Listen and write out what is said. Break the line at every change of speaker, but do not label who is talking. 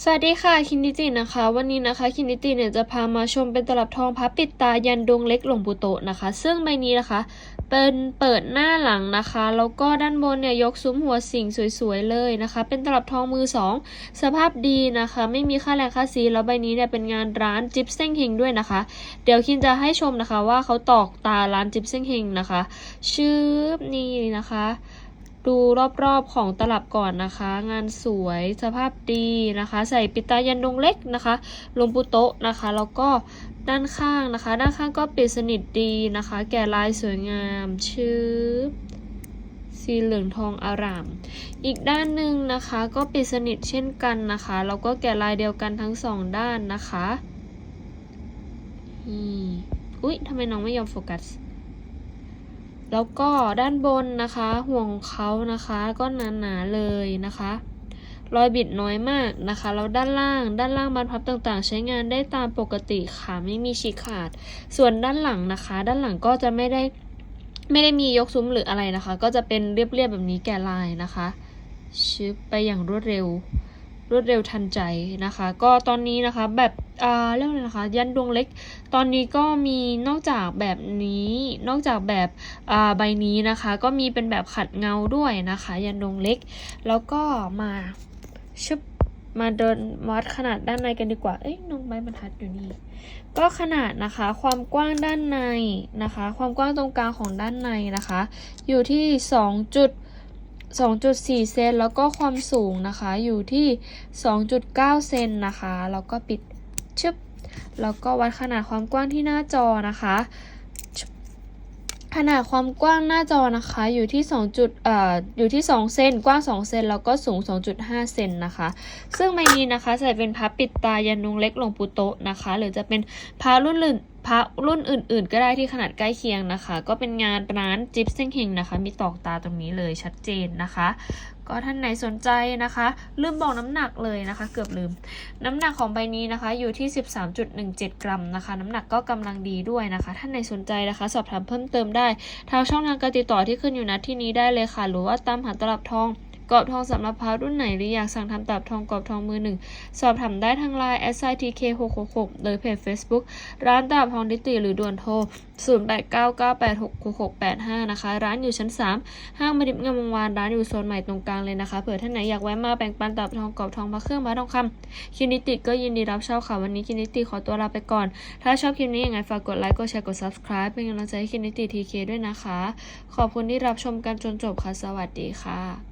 สวัสดีค่ะคินดิจินะคะ วันนี้นะคะคินดิจิเนี่ยจะพามาชมเป็นตลับทองพับปิดตายันดวงเล็กหลวงปู่โตนะคะ ซึ่งใบนี้นะคะ เป็นเปิดหน้าหลังนะคะ แล้วก็ด้านบนเนี่ยยกซุ้มหัวสิ่งสวยๆเลยนะคะ เป็นตลับทองมือสองสภาพดีนะคะ ไม่มีค่าแรงค่าซีแล้วใบนี้เนี่ยเป็นงานร้านจิ๊บเซ้งเฮงด้วยนะคะ เดี๋ยวคินจะให้ชมนะคะว่าเขาตอกตาร้านจิ๊บเซ้งเฮงนะคะชื่อนี่นะคะ ดูรอบๆของตลับก่อนนะคะ งานสวยสภาพดีนะคะ ใส่ปิดตายันดงเล็กนะคะลวงปู่โตะนะคะ แล้วก็ด้านข้างนะคะ ด้านข้างก็ปิดสนิทดีนะคะ แกะลายสวยงามชื่อสีเหลืองทองอาราม อีกด้านหนึ่งนะคะก็ปิดสนิทเช่นกันนะคะแล้วก็แกะลายเดียวกันทั้งสองด้านนะคะนี่อุ๊ยทำไมน้องไม่ยอมโฟกัส แล้วก็ด้านบนนะคะห่วงเขานะคะก็หนาๆเลยนะคะรอยบิดน้อยมากนะคะ แล้วด้านล่าง ด้านล่างบรรพับต่างๆ ใช้งานได้ตามปกติค่ะ ไม่มีฉีกขาด ส่วนด้านหลังนะคะ ด้านหลังก็จะไม่ได้ ไม่ได้มียกซุ้มหรืออะไรนะคะ ก็จะเป็นเรียบๆแบบนี้แกะลายนะคะชิปไปอย่างรวดเร็ว รวดเร็วทันใจนะคะ ก็ตอนนี้นะคะแบบ เรื่องอะไรนะคะยันดวงเล็ก ตอนนี้ก็มีนอกจากแบบนี้ นอกจากแบบใบนี้นะคะ ก็มีเป็นแบบขัดเงาด้วยนะคะ ยันดวงเล็ก แล้วก็มาชึบมาเดินวัดขนาดด้านในกันดีกว่า เอ้ยน้องไม้บรรทัดอยู่นี่ ก็ขนาดนะคะ ความกว้างด้านในนะคะ ความกว้างตรงกลางของด้านในนะคะ อยู่ที่2จุด2.4 เซนแล้วก็ความสูงนะคะอยู่ที่ 2.9 เซนนะคะ แล้วก็ปิด ชึบแล้วก็วัดขนาดความกว้างที่หน้าจอนะคะขนาดความกว้างหน้าจอนะคะอยู่ที่2จุดเอ่ออยู่ที่ 2 เซนกว้าง 2 เซนแล้วก็สูง 2.5 เซนนะคะ ซึ่งใบนี้นะคะใส่เป็นพับปิดตายันนุงเล็กหลวงปู่โตะนะคะ หรือจะเป็นพารุ่นอื่น พระรุ่นอื่น ๆ ก็ได้ที่ขนาดใกล้เคียงนะคะ ก็เป็นงานร้านจิ๊บเซ้งเฮงนะคะ มีตอกตาตรงนี้เลยชัดเจนนะคะ ก็ท่านไหนสนใจนะคะ ลืมบอกน้ำหนักเลยนะคะ เกือบลืม น้ำหนักของใบนี้นะคะ อยู่ที่ 13.17 กรัมนะคะ น้ำหนักก็กำลังดีด้วยนะคะ ท่านไหนสนใจนะคะ สอบถามเพิ่มเติมได้ทางช่องทางการติดต่อที่ขึ้นอยู่ณที่นี้ได้เลยค่ะ หรือว่าตามหาตลับทอง กรอบทองสำหรับพระรุ่นไหนหรืออยากสั่งทำตับทองกรอบทองมือหนึ่งสอบถามได้ทางไลน์ s i t k 6 6 6โดยเพจ Facebook ร้านตับทองดิติหรือด่วนโทร 0899866685 นะคะ ร้านอยู่ชั้น 3 ห้างมาดิบงามวงวานร้านอยู่โซนใหม่ตรงกลางเลยนะคะเผื่อท่านไหนอยากแวะมาแบ่งปันตับทองกรอบทองพระเครื่องพระทองคำคินิติก็ยินดีรับเช่าค่ะวันนี้คินิติขอตัวลาไปก่อน ถ้าชอบคลิปนี้ยังไงฝากกดไลค์กดแชร์กด subscribe เป็นกำลังใจให้คินิติทีเคด้วยนะคะ ขอบคุณที่รับชมกันจนจบค่ะ สวัสดีค่ะ